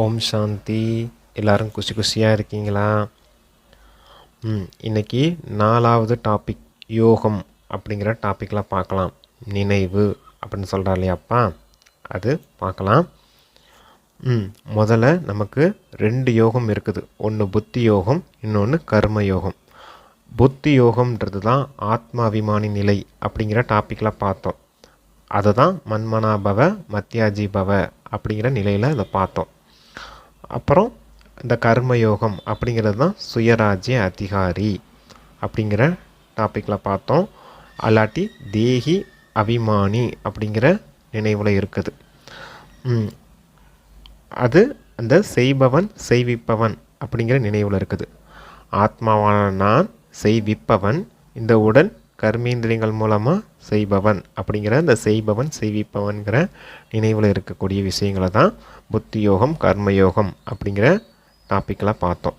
ஓம் சாந்தி. எல்லாரும் குஷி குஷியாக இருக்கீங்களா? ம் இன்னைக்கு நாலாவது டாபிக் யோகம் அப்படிங்கிற டாப்பிக்கில் பார்க்கலாம். நினைவு அப்படின்னு சொல்கிறா இல்லையாப்பா அது பார்க்கலாம். ம் முதல்ல நமக்கு ரெண்டு யோகம் இருக்குது. ஒன்று புத்தி யோகம் இன்னொன்று கர்ம யோகம். புத்தி யோகம்ன்றது தான் ஆத்மாபிமானி நிலை அப்படிங்கிற டாப்பிக்கில் பார்த்தோம். அதுதான் மன்மனாபவ மத்தியாஜி பவ அப்படிங்கிற நிலையில் அதை பார்த்தோம். அப்புறம் இந்த கர்மயோகம் அப்படிங்கிறது தான் சுயராஜ்ய அதிகாரி அப்படிங்கிற டாப்பிக்கில் பார்த்தோம். அல்லாட்டி தேகி அபிமானி அப்படிங்கிற நினைவில் இருக்குது. அது அந்த செய்பவன் செய்விப்பவன் அப்படிங்கிற நினைவில் இருக்குது. ஆத்மாவான நான் செய்விப்பவன் இந்த உடல் கர்மேந்திரியங்கள் மூலமாக செய்பவன் அப்படிங்கிற அந்த செய்பவன் செய்விப்பவன்கிற நினைவில் இருக்கக்கூடிய விஷயங்களை தான் புத்தி யோகம் கர்மயோகம் அப்படிங்கிற டாப்பிக்கில் பார்த்தோம்.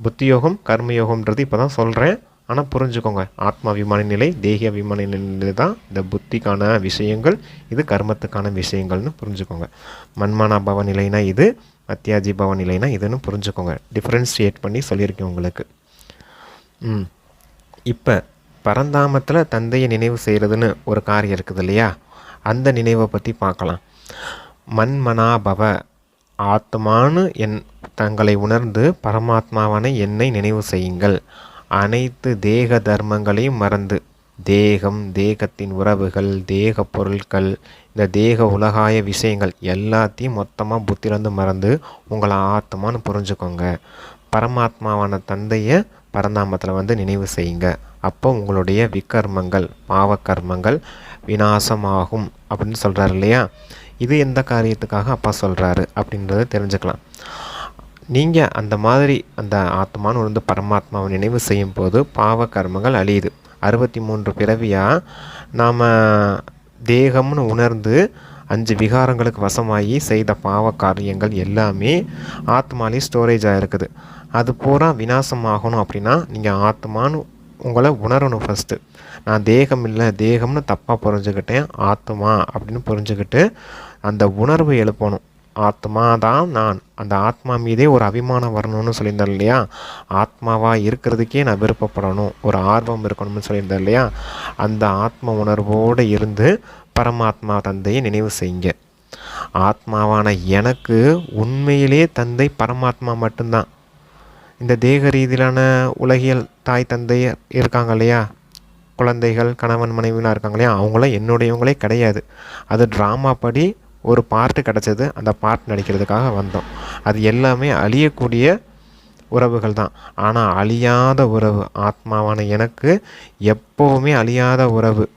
புத்தி யோகம் கர்மயோகம்ன்றது இப்போ தான் சொல்கிறேன் ஆனால் புரிஞ்சுக்கோங்க ஆத்மாபிமான நிலை தேகிய அபிமான நிலை தான் இந்த புத்திக்கான விஷயங்கள் இது கர்மத்துக்கான விஷயங்கள்னு புரிஞ்சுக்கோங்க. மன்மானா பவ நிலைனா இது மத்தியாஜி பவ நிலைனா இதுன்னு புரிஞ்சுக்கோங்க. டிஃப்ரென்ஷியேட் பண்ணி சொல்லியிருக்கேன் உங்களுக்கு. ம். இப்போ பரந்தாமத்தில் தந்தையை நினைவு செய்கிறதுன்னு ஒரு காரியம் இருக்குது இல்லையா? அந்த நினைவை பற்றி பார்க்கலாம். மன்மனாபவ ஆத்மானு என் தங்களை உணர்ந்து பரமாத்மாவான என்னை நினைவு செய்யுங்கள். அனைத்து தேக தர்மங்களையும் மறந்து தேகம் தேகத்தின் உறவுகள் தேக பொருட்கள் இந்த தேக உலகாய விஷயங்கள் எல்லாத்தையும் மொத்தமாக புத்திலேருந்து மறந்து உங்களை ஆத்மான்னு புரிஞ்சுக்கோங்க. பரமாத்மாவான தந்தையை பரந்தாமத்தில் வந்து நினைவு செய்யுங்க. அப்போ உங்களுடைய விக்கர்மங்கள் பாவக்கர்மங்கள் விநாசமாகும் அப்படின்னு சொல்கிறாரு இல்லையா? இது எந்த காரியத்துக்காக அப்பா சொல்கிறாரு அப்படின்றத தெரிஞ்சுக்கலாம். நீங்கள் அந்த மாதிரி அந்த ஆத்மான்னு வந்து பரமாத்மாவை நினைவு செய்யும் போது பாவ கர்மங்கள் அழியுது. அறுபத்தி மூன்று பிறவியாக நாம் தேகம்னு உணர்ந்து அஞ்சு விகாரங்களுக்கு வசமாகி செய்த பாவ காரியங்கள் எல்லாமே ஆத்மாலே ஸ்டோரேஜ் ஆகிருக்குது அது பூரா விநாசமாகணும் அப்படின்னா நீங்கள் ஆத்மான்னு உங்களை உணரணும் ஃபஸ்ட்டு நான் தேகம் இல்லை தேகம்னு தப்பாக புரிஞ்சுக்கிட்டேன் ஆத்மா அப்படின்னு புரிஞ்சுக்கிட்டு அந்த உணர்வு எழுப்பணும். ஆத்மா தான் நான். அந்த ஆத்மா மீதே ஒரு அபிமானம் வரணும்னு சொல்லியிருந்தேன் இல்லையா? ஆத்மாவாக இருக்கிறதுக்கே நான் விருப்பப்படணும். ஒரு ஆர்வம் இருக்கணும்னு சொல்லியிருந்தேன் இல்லையா? அந்த ஆத்ம உணர்வோடு இருந்து பரமாத்மா தந்தையை நினைவு செய்யுங்க. ஆத்மாவான எனக்கு உண்மையிலே தந்தை பரமாத்மா மட்டும்தான். இந்த தேக ரீதியிலான உலகியல் தாய் தந்தை இருக்காங்க இல்லையா? குழந்தைகள் கணவன் மனைவிலாம் இருக்காங்க இல்லையா? அவங்களாம் என்னுடையவங்களே கிடையாது. அது ட்ராமா படி ஒரு பார்ட்டு கிடச்சது. அந்த பார்ட் நடிக்கிறதுக்காக வந்தோம். அது எல்லாமே அழியக்கூடிய உறவுகள் தான். ஆனால் அழியாத உறவு ஆத்மாவான எனக்கு எப்போவுமே அழியாத உறவு.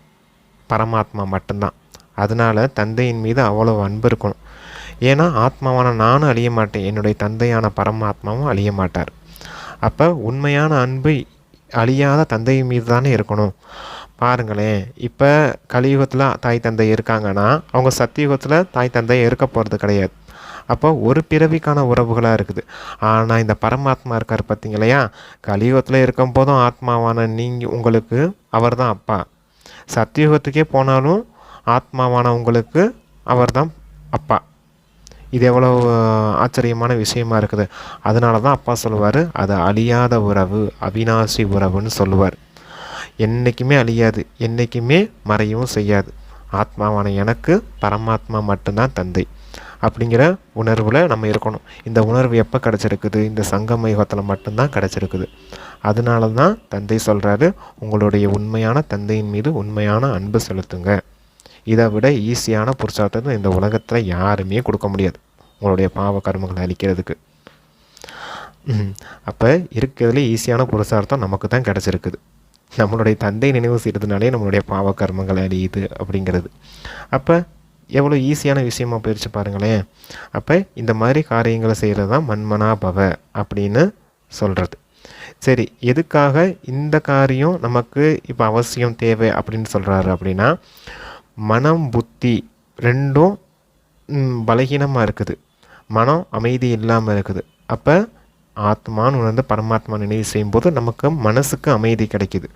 பரமாத்மா மட்டும்தான். அதனால தந்தையின் மீது அவ்வளோ அன்பு இருக்கணும். ஏன்னா ஆத்மாவான நானும் அழிய மாட்டேன். என்னுடைய தந்தையான பரமாத்மாவும் அழிய மாட்டார். அப்போ உண்மையான அன்பு அழியாத தந்தை மீது தானே இருக்கணும். பாருங்களேன் இப்போ கலியுகத்தில் தாய் தந்தை இருக்காங்கன்னா அவங்க சத்தியுகத்தில் தாய் தந்தை இருக்க போகிறது கிடையாது. அப்போ ஒரு பிறவிக்கான உறவுகளாக இருக்குது. ஆனால் இந்த பரமாத்மா இருக்கார் பார்த்தீங்களையா கலியுகத்தில் இருக்கும் போதும் ஆத்மாவான நீங்கள் உங்களுக்கு அவர் தான் அப்பா. சத்தியுகத்துக்கே போனாலும் ஆத்மாவான உங்களுக்கு அவர் தான் அப்பா. இது எவ்வளோ ஆச்சரியமான விஷயமா இருக்குது. அதனால தான் அப்பா சொல்லுவார் அது அழியாத உறவு அவினாசி உறவுன்னு சொல்லுவார். என்றைக்குமே அழியாது என்றைக்குமே மறையவும் செய்யாது. ஆத்மாவான எனக்கு பரமாத்மா மட்டும்தான் தந்தை. அப்படிங்கிற உணர்வில் நம்ம இருக்கணும். இந்த உணர்வு எப்போ கிடச்சிருக்குது? இந்த சங்கம யுகத்தில் மட்டும்தான் கிடச்சிருக்குது. அதனால தான் தந்தை சொல்கிறாரு உங்களுடைய உண்மையான தந்தையின் மீது உண்மையான அன்பு செலுத்துங்க. இதை விட ஈஸியான புருஷார்த்தத்தை இந்த உலகத்தில் யாருமே கொடுக்க முடியாது உங்களுடைய பாவ கர்மங்களை அழிக்கிறதுக்கு. அப்போ இருக்கிறதுல ஈஸியான புருஷார்த்தம் நமக்கு தான் கிடச்சிருக்குது. நம்மளுடைய தந்தை நினைவு செய்கிறதுனாலே நம்மளுடைய பாவ கர்மங்கள் அழியுது அப்படிங்கிறது. அப்போ எவ்வளோ ஈஸியான விஷயமாக போயிடுச்சு பாருங்களேன். அப்போ இந்த மாதிரி காரியங்களை செய்கிறது தான் மன்மனா பவ அப்படின்னு சொல்கிறது சரி எதுக்காக இந்த காரியம் நமக்கு இப்போ அவசியம் தேவை அப்படின்னு சொல்கிறாரு அப்படின்னா மனம் புத்தி ரெண்டும் பலகீனமாக இருக்குது. மனம் அமைதி இல்லாமல் இருக்குது. அப்போ ஆத்மான்னு உணர்ந்து பரமாத்மா நினைவு செய்யும்போது நமக்கு மனசுக்கு அமைதி கிடைக்குது.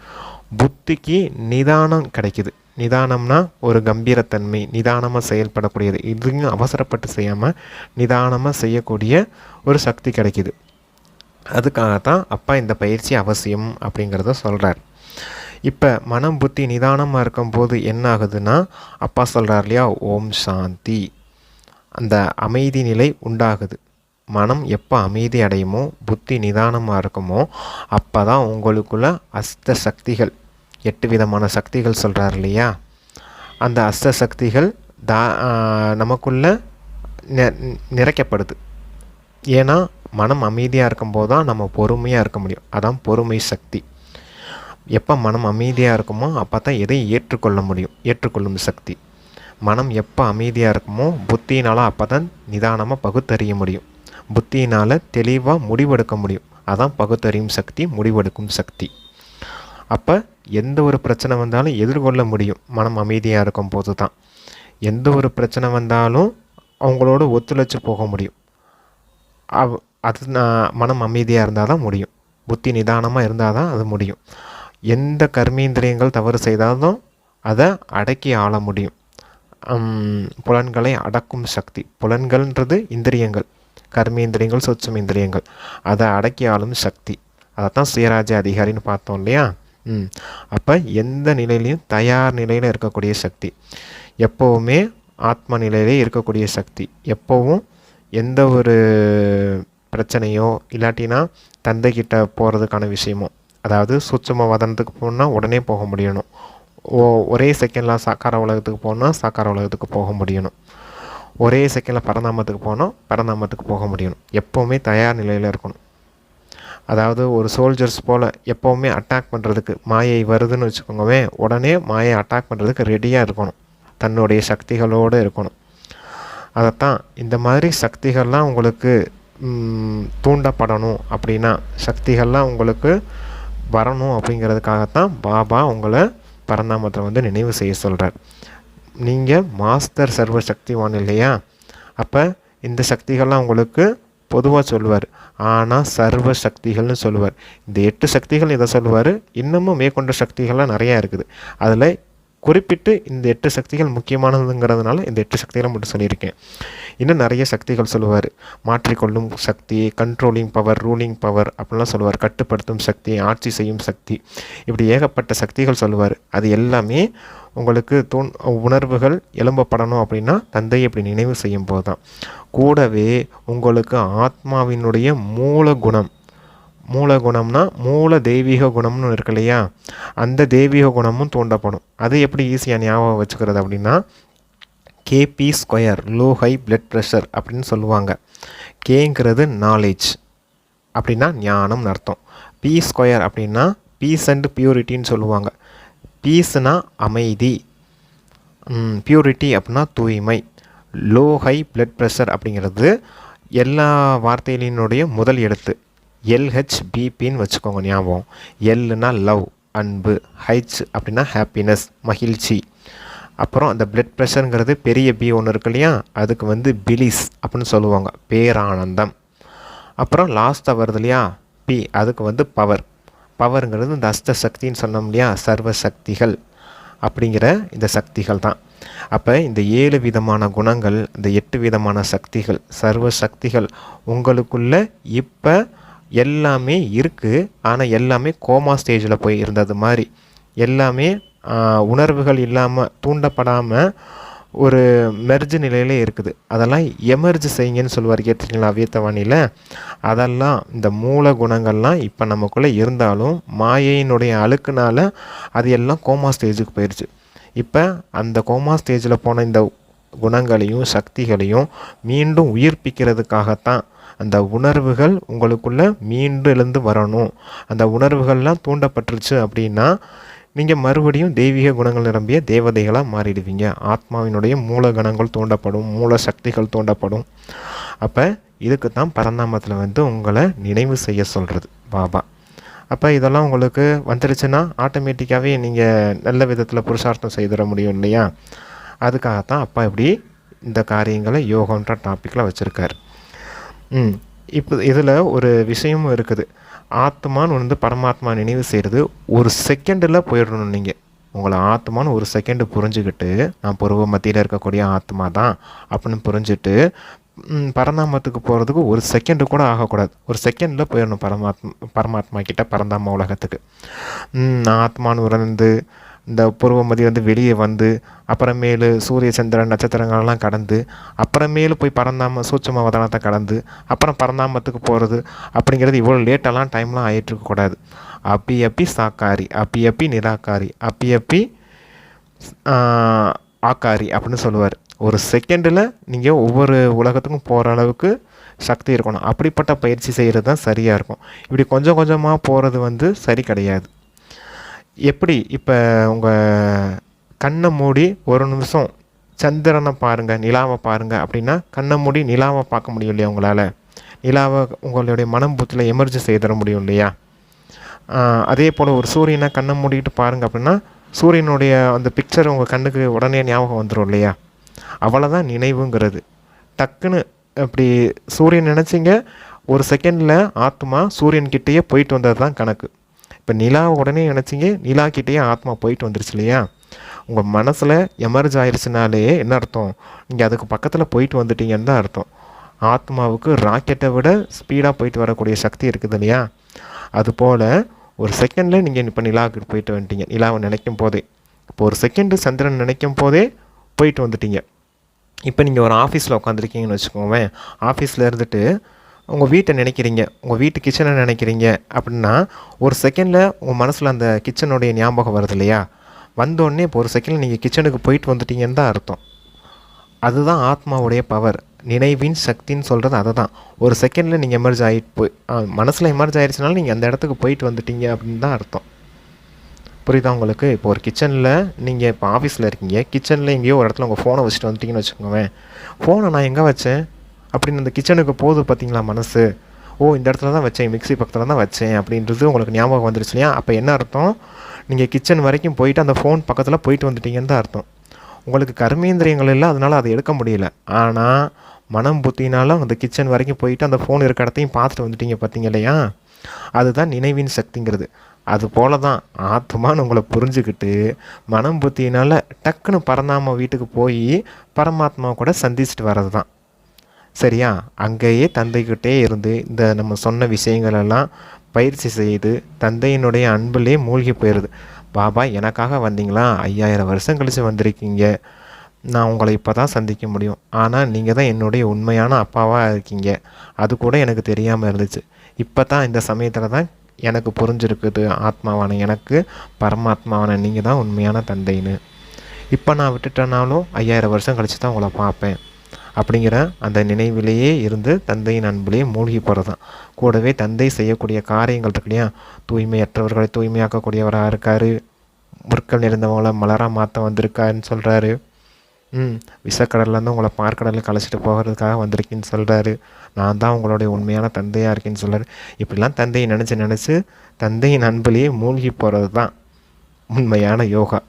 புத்திக்கு நிதானம் கிடைக்குது. நிதானம்னா ஒரு கம்பீரத்தன்மை நிதானமாக செயல்படக்கூடியது. இதுங்க அவசரப்பட்டு செய்யாமல் நிதானமாக செய்யக்கூடிய ஒரு சக்தி கிடைக்கிது. அதுக்காகத்தான் அப்பா இந்த பயிற்சி அவசியம் அப்படிங்கிறத சொல்கிறார் இப்போ மனம் புத்தி நிதானமாக இருக்கும்போது என்ன ஆகுதுன்னா அப்பா சொல்கிறார் இல்லையா ஓம் சாந்தி. அந்த அமைதி நிலை உண்டாகுது. மனம் எப்போ அமைதி அடையுமோ புத்தி நிதானமாக இருக்குமோ அப்போ தான் உங்களுக்குள்ள அஸ்த சக்திகள் எட்டு விதமான சக்திகள் சொல்கிறார் இல்லையா? அந்த அஸ்த சக்திகள் தா நமக்குள்ள நிறைக்கப்படுது. ஏன்னா மனம் அமைதியாக இருக்கும்போது தான் நம்ம பொறுமையாக இருக்க முடியும். அதான் பொறுமை சக்தி. எப்போ மனம் அமைதியாக இருக்குமோ அப்போ தான் எதையும் ஏற்றுக்கொள்ள முடியும்? ஏற்றுக்கொள்ளும் சக்தி. மனம் எப்போ அமைதியாக இருக்குமோ புத்தியினால் அப்போ தான் நிதானமாக பகுத்தறிய முடியும். புத்தியினால் தெளிவாக முடிவெடுக்க முடியும். அதான் பகுத்தறியும் சக்தி முடிவெடுக்கும் சக்தி. அப்போ எந்த ஒரு பிரச்சனை வந்தாலும் எதிர்கொள்ள முடியும். மனம் அமைதியாக இருக்கும் போது தான். எந்த ஒரு பிரச்சனை வந்தாலும் அவங்களோட ஒத்துழைச்சி போக முடியும். அவ் அது நான் மனம் அமைதியாக இருந்தால் தான் முடியும். புத்தி நிதானமாக இருந்தால் தான் அது முடியும். எந்த கர்மேந்திரியங்கள் தவறு செய்தாலும் அதை அடக்கி ஆள முடியும். புலன்களை அடக்கும் சக்தி. புலன்கள்ன்றது இந்திரியங்கள். கர்மேந்திரியங்கள் சொச்சமேந்திரியங்கள் அதை அடக்கி ஆளும் சக்தி. அதைத்தான் சுயராஜ அதிகாரின்னு பார்த்தோம் இல்லையா? ம். அப்போ எந்த நிலையிலையும் தயார் நிலையில் இருக்கக்கூடிய சக்தி. எப்போவுமே ஆத்ம நிலையிலே இருக்கக்கூடிய சக்தி. எப்போவும் எந்த ஒரு பிரச்சனையோ இல்லாட்டினா தந்தைக்கிட்ட போகிறதுக்கான விஷயமோ அதாவது சூட்சம வதனத்துக்கு போனால் உடனே போக முடியணும். ஓ ஒரே செகண்டில் சாக்கார உலகத்துக்கு போனால் சாக்கார உலகத்துக்கு போக முடியணும். ஒரே செகண்டில் பரந்தாமத்துக்கு போனால் பரந்தாமத்துக்கு போக முடியணும். எப்போவுமே தயார் நிலையில் இருக்கணும். அதாவது ஒரு சோல்ஜர்ஸ் போல் எப்போவுமே அட்டாக் பண்ணுறதுக்கு மாயை வருதுன்னு வச்சுக்கோங்கவே உடனே மாயை அட்டாக் பண்ணுறதுக்கு ரெடியாக இருக்கணும். தன்னுடைய சக்திகளோடு இருக்கணும். அதைத்தான் இந்த மாதிரி சக்திகள்லாம் உங்களுக்கு தூண்டப்படணும் அப்படின்னா சக்திகள்லாம் உங்களுக்கு வரணும் அப்படிங்கிறதுக்காகத்தான் பாபா உங்களை பரந்தாமத்தை வந்து நினைவு செய்ய சொல்கிறார் நீங்கள் மாஸ்டர் சர்வ சக்திவான் இல்லையா? அப்போ இந்த சக்திகள்லாம் உங்களுக்கு பொதுவாக சொல்லுவார் ஆனால் சர்வ சக்திகள்னு சொல்லுவார் இந்த எட்டு சக்திகள் இதை சொல்லுவார் இன்னமும் மேற்கொண்ட சக்திகள்லாம் நிறையா இருக்குது. அதில் குறிப்பிட்டு இந்த எட்டு சக்திகள் முக்கியமானதுங்கிறதுனால இந்த எட்டு சக்திகளை மட்டும் சொல்லியிருக்கேன். இன்னும் நிறைய சக்திகள் சொல்லுவார். மாற்றிக்கொள்ளும் சக்தி கண்ட்ரோலிங் பவர் ரூலிங் பவர் அப்படிலாம் சொல்லுவார். கட்டுப்படுத்தும் சக்தி ஆட்சி செய்யும் சக்தி. இப்படி ஏகப்பட்ட சக்திகள் சொல்லுவார். அது எல்லாமே உங்களுக்கு தோன் உணர்வுகள் எழும்பப்படணும் அப்படின்னா தந்தையை இப்படி நினைவு செய்யும் போது தான் கூடவே உங்களுக்கு ஆத்மாவினுடைய மூல குணம் மூல குணம்னா மூல தெய்வீக குணம்னு இருக்கு இல்லையா? அந்த தெய்வீக குணமும் தூண்டப்படும். அது எப்படி ஈஸியாக ஞாபகம் வச்சுக்கிறது அப்படின்னா K P square low high blood pressure அப்படின்னு சொல்லுவாங்க. கேங்கிறது நாலேஜ் அப்படின்னா ஞானம்னு அர்த்தம். பி ஸ்கொயர் அப்படின்னா பீஸ் அண்ட் பியூரிட்டின்னு சொல்லுவாங்க. பீஸ்னா அமைதி. பியூரிட்டி அப்படின்னா தூய்மை. லோ ஹை பிளட் ப்ரெஷர் அப்படிங்கிறது எல்லா வார்த்தைகளினுடைய முதல் எழுத்து. எல்ஹெச்பிபின்னு வச்சுக்கோங்க ஞாபகம். எல்லுனா லவ் அன்பு ஹைச் அப்படின்னா ஹாப்பினஸ் மகிழ்ச்சி. அப்புறம் அந்த பிளட் ப்ரெஷருங்கிறது பெரிய பி ஒன்று இருக்கு இல்லையா? அதுக்கு வந்து பிலிஸ் அப்படின்னு சொல்லுவாங்க. பேரானந்தம். அப்புறம் லாஸ்ட்டாக வருது இல்லையா? பி அதுக்கு வந்து பவர் பவருங்கிறது இந்த அஸ்த சக்தின்னு சொன்னோம் இல்லையா? சர்வ சக்திகள் அப்படிங்கிற இந்த சக்திகள் தான். அப்போ இந்த ஏழு விதமான குணங்கள் இந்த எட்டு விதமான சக்திகள் சர்வ சக்திகள் உங்களுக்குள்ள இப்போ எல்லாமே இருக்குது ஆனால் எல்லாமே கோமா ஸ்டேஜில் போய் இருந்தது மாதிரி. எல்லாமே உணர்வுகள் இல்லாமல் தூண்டப்படாமல் ஒரு மெர்ஜ் நிலையிலே இருக்குது. அதெல்லாம் எமர்ஜ் செய்யுங்கன்னு சொல்லுவார் கேட்டிருக்கீங்களா அவ்வியத்தவாணியில்? அதெல்லாம் இந்த மூல குணங்கள்லாம் இப்போ நமக்குள்ளே இருந்தாலும் மாயையினுடைய அழுக்குனால அது எல்லாம் கோமா ஸ்டேஜுக்கு போயிடுச்சு இப்போ அந்த கோமா ஸ்டேஜில் போன இந்த குணங்களையும் சக்திகளையும் மீண்டும் உயிர்ப்பிக்கிறதுக்காகத்தான் அந்த உணர்வுகள் உங்களுக்குள்ளே மீண்டும் எழுந்து வரணும். அந்த உணர்வுகள்லாம் தூண்டப்பட்டுருச்சு அப்படின்னா நீங்கள் மறுபடியும் தெய்வீக குணங்கள் நிரம்பிய தேவதைகளாக மாறிடுவீங்க. ஆத்மாவினுடைய மூல கணங்கள் தூண்டப்படும் மூல சக்திகள் தூண்டப்படும். அப்போ இதுக்கு தான் பரந்தாமத்தில் வந்து உங்களை நினைவு செய்ய சொல்கிறது பாபா. அப்போ இதெல்லாம் உங்களுக்கு வந்துருச்சுன்னா ஆட்டோமேட்டிக்காகவே நீங்கள் நல்ல விதத்தில் புருஷார்த்தம் செய்திட முடியும் இல்லையா? அதுக்காகத்தான் அப்பா இப்படி இந்த காரியங்களை யோகன்ற டாப்பிக்கில் வச்சுருக்காரு. ம் இப்போ இதில் ஒரு விஷயமும் இருக்குது. ஆத்மான்னு வந்து பரமாத்மா நினைவு செய்கிறது ஒரு செகண்டில் போயிடணும் நீங்கள் உங்களை ஆத்மான்னு ஒரு செகண்டு புரிஞ்சுக்கிட்டு நான் பருவ மத்தியில் இருக்கக்கூடிய ஆத்மா தான் அப்படின்னு புரிஞ்சுட்டு பரந்தாமத்துக்கு போகிறதுக்கு ஒரு செகண்டு கூட ஆகக்கூடாது. ஒரு செகண்டில் போயிடணும் பரமாத்மா பரமாத்மா கிட்ட பரந்தாம உலகத்துக்கு. நான் ஆத்மான்னு உறந்து இந்த பூர்வமதி வந்து வெளியே வந்து அப்புறமேலு சூரிய சந்திரன் நட்சத்திரங்கள்லாம் கடந்து அப்புறமேலு போய் பரந்தாம சூட்சம வதனத்தை கடந்து அப்புறம் பரந்தாமத்துக்கு போகிறது அப்படிங்கிறது இவ்வளோ லேட்டெல்லாம் டைம்லாம் ஆயிட்டு இருக்கக்கூடாது அப்பி அப்பி சாக்காரி அப்பி அப்பி நிராகாரி அப்பி அப்பி ஆக்காரி அப்படின்னு சொல்லுவார். ஒரு செகண்டில் நீங்கள் ஒவ்வொரு உலகத்துக்கும் போகிற அளவுக்கு சக்தி இருக்கணும். அப்படிப்பட்ட பயிற்சி செய்கிறது தான் சரியாக இருக்கும். இப்படி கொஞ்சம் கொஞ்சமாக போகிறது வந்து சரி கிடையாது. எப்படி இப்போ உங்கள் கண்ணை மூடி ஒரு நிமிஷம் சந்திரனை பாருங்கள் நிலாவை பாருங்கள் அப்படின்னா கண்ணை மூடி நிலாவை பார்க்க முடியும் இல்லையா உங்களால்? நிலாவை உங்களுடைய மனம் புத்தில் எமர்ஜி செய்திட முடியும் இல்லையா? அதே போல் ஒரு சூரியனை கண்ணை மூடிக்கிட்டு பாருங்கள் அப்படின்னா சூரியனுடைய அந்த பிக்சர் உங்கள் கண்ணுக்கு உடனே ஞாபகம் வந்துடும் இல்லையா? அவ்வளோதான் நினைவுங்கிறது. டக்குன்னு அப்படி சூரியன் நினச்சிங்க ஒரு செகண்டில் ஆத்மா சூரியன்கிட்டேயே போயிட்டு வந்தது தான் கணக்கு. இப்போ நிலா உடனே நினச்சிங்க நிலா கிட்டேயே ஆத்மா போயிட்டு வந்துருச்சு இல்லையா? உங்கள் மனசில் எமர்ஜ் ஆயிடுச்சுனாலே என்ன அர்த்தம்? நீங்கள் அதுக்கு பக்கத்தில் போயிட்டு வந்துட்டீங்கன்னு தான் அர்த்தம். ஆத்மாவுக்கு ராக்கெட்டை விட ஸ்பீடாக போயிட்டு வரக்கூடிய சக்தி இருக்குது இல்லையா? அதுபோல் ஒரு செகண்டில் நீங்கள் இப்போ நிலாவுக்கு போயிட்டு வந்துட்டீங்க. நிலாவை நினைக்கும் போதே. இப்போ ஒரு செகண்டு சந்திரன் நினைக்கும் போதே போயிட்டு வந்துட்டீங்க. இப்போ நீங்கள் ஒரு ஆஃபீஸில் உட்காந்துருக்கீங்கன்னு வச்சுக்கோவேன் ஆஃபீஸில் இருந்துட்டு உங்கள் வீட்டை நினைக்கிறீங்க உங்கள் வீட்டு கிச்சனை நினைக்கிறீங்க அப்படின்னா ஒரு செகண்டில் உங்கள் மனசில் அந்த கிச்சனுடைய ஞாபகம் வருது இல்லையா? வந்தோடனே இப்போ ஒரு செகண்டில் நீங்கள் கிச்சனுக்கு போயிட்டு வந்துட்டீங்கன்னு தான் அர்த்தம். அதுதான் ஆத்மாவுடைய பவர் நினைவின் சக்தின்னு சொல்கிறது அதை தான் ஒரு செகண்டில் நீங்கள் எமர்ஜ் ஆகிட்டு போய் மனசில் எமர்ஜ் ஆயிடுச்சுனாலும் நீங்கள் அந்த இடத்துக்கு போயிட்டு வந்துட்டீங்க அப்படின்னு தான் அர்த்தம். புரியுதா உங்களுக்கு? இப்போ ஒரு கிச்சனில் நீங்கள் இப்போ ஆஃபீஸில் இருக்கீங்க. கிச்சனில் எங்கேயோ ஒரு இடத்துல உங்கள் ஃபோனை வச்சுட்டு வந்துட்டீங்கன்னு வச்சுக்கோங்க ஃபோனை நான் எங்கே வச்சேன்? அப்படின்னு அந்த கிச்சனுக்கு போகுது பார்த்தீங்களா மனசு? ஓ இந்த இடத்துல தான் வச்சேன் மிக்ஸி பக்கத்தில் தான் வச்சேன் அப்படின்றது உங்களுக்கு ஞாபகம் வந்துருச்சு இல்லையா? அப்போ என்ன அர்த்தம்? நீங்கள் கிச்சன் வரைக்கும் போயிட்டு அந்த ஃபோன் பக்கத்தில் போயிட்டு வந்துட்டீங்கன்னு தான் அர்த்தம். உங்களுக்கு கர்மேந்திரியங்கள் இல்லை அதனால் அதை எடுக்க முடியல. ஆனால் மனம் புத்தினால அந்த கிச்சன் வரைக்கும் போயிட்டு அந்த ஃபோன் இருக்க இடத்தையும் பார்த்துட்டு வந்துட்டீங்க பார்த்தீங்க இல்லையா? அதுதான் நினைவின் சக்திங்கிறது. அது போல தான் ஆத்மான்னு உங்களை புரிஞ்சுக்கிட்டு மனம் புத்தினால டக்குன்னு பரந்தாம வீட்டுக்கு போய் பரமாத்மா கூட சந்திச்சுட்டு வர்றது தான் சரியா? அங்கேயே தந்தைக்கிட்டே இருந்து இந்த நம்ம சொன்ன விஷயங்களெல்லாம் பயிற்சி செய்து தந்தையினுடைய அன்பிலே மூழ்கி போயிடுது பாபா எனக்காக வந்தீங்களா? ஐயாயிரம் வருஷம் கழித்து வந்திருக்கீங்க. நான் உங்களை இப்போ தான் சந்திக்க முடியும். ஆனால் நீங்கள் தான் என்னுடைய உண்மையான அப்பாவாக இருக்கீங்க. அது கூட எனக்கு தெரியாமல் இருந்துச்சு. இப்போ தான் இந்த சமயத்தில் தான் எனக்கு புரிஞ்சிருக்குது. ஆத்மாவான எனக்கு பரமாத்மாவான நீங்கள் தான் உண்மையான தந்தைன்னு. இப்போ நான் விட்டுட்டேனாலும் ஐயாயிரம் வருஷம் கழித்து தான் உங்களை பார்ப்பேன். அப்படிங்கிற அந்த நினைவிலேயே இருந்து தந்தையின் அன்பிலேயே மூழ்கி போகிறதான் கூடவே தந்தை செய்யக்கூடிய காரியங்கள் இருக்கு இல்லையா? தூய்மையற்றவர்களை தூய்மையாக்கக்கூடியவராக இருக்கார். முற்கள் நிறைந்தவங்கள மலராக மாற்ற வந்திருக்காருன்னு சொல்கிறாரு ம் விஷக்கடல்லேருந்து உங்களை பார்க்கடலில் கலைச்சிட்டு போகிறதுக்காக வந்திருக்கேன்னு சொல்கிறாரு நான் தான் உங்களுடைய உண்மையான தந்தையாக இருக்கேன்னு சொல்கிறார் இப்படிலாம் தந்தையை நினச்சி நினச்சி தந்தையின் அன்பிலேயே மூழ்கி போகிறது தான் உண்மையான யோகா.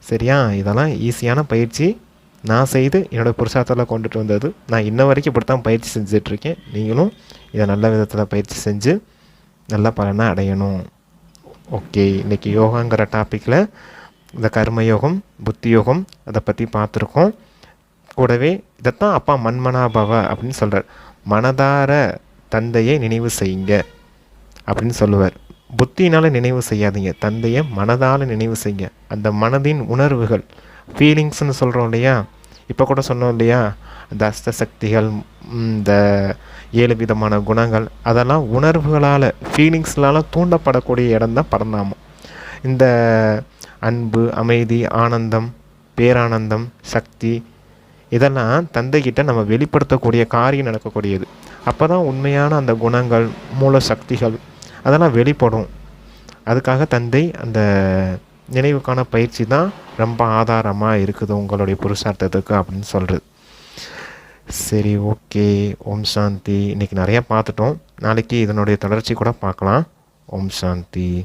சரியா? இதெல்லாம் ஈஸியான பயிற்சி. நான் செய்து என்னோடய புருஷார்த்தத்தில் கொண்டுட்டு வந்தது. நான் இன்ன வரைக்கும் இப்படி தான் பயிற்சி செஞ்சிட்ருக்கேன். நீங்களும் இதை நல்ல விதத்தில் பயிற்சி செஞ்சு நல்ல பலனை அடையணும். ஓகே இன்றைக்கி யோகாங்கிற டாப்பிக்கில் இந்த கர்மயோகம் புத்தி யோகம் அதை பற்றி பார்த்துருக்கோம். கூடவே இதைத்தான் அப்பா மன்மனாபவ அப்படின்னு சொல்கிறார் மனதார தந்தையை நினைவு செய்யுங்க அப்படின்னு சொல்லுவார். புத்தினால் நினைவு செய்யாதீங்க. தந்தையை மனதால் நினைவு செய்யுங்க. அந்த மனதின் உணர்வுகள் ஃபீலிங்ஸ்னு சொல்கிறோம் இல்லையா? இப்போ கூட சொன்னோம் இல்லையா? இந்த அஸ்த சக்திகள் இந்த ஏழு விதமான குணங்கள் அதெல்லாம் உணர்வுகளால் ஃபீலிங்ஸ்னால தூண்டப்படக்கூடிய இடம் தான் பரிணாமம் இந்த அன்பு அமைதி ஆனந்தம் பேரானந்தம் சக்தி இதெல்லாம் தந்தைகிட்ட நம்ம வெளிப்படுத்தக்கூடிய காரியம் நடக்கக்கூடியது. அப்போ தான் உண்மையான அந்த குணங்கள் மூல சக்திகள் அதெல்லாம் வெளிப்படும். அதுக்காக தந்தை அந்த நினைவுக்கான பயிற்சி தான் ரொம்ப ஆதாரமாக இருக்குது உங்களுடைய புருஷார்த்தத்துக்கு அப்படின்னு சொல்கிறது சரி ஓகே. ஓம் சாந்தி. இன்றைக்கி நிறையா பார்த்துட்டோம். நாளைக்கு இதனுடைய தொடர்ச்சி கூட பார்க்கலாம். ஓம் சாந்தி.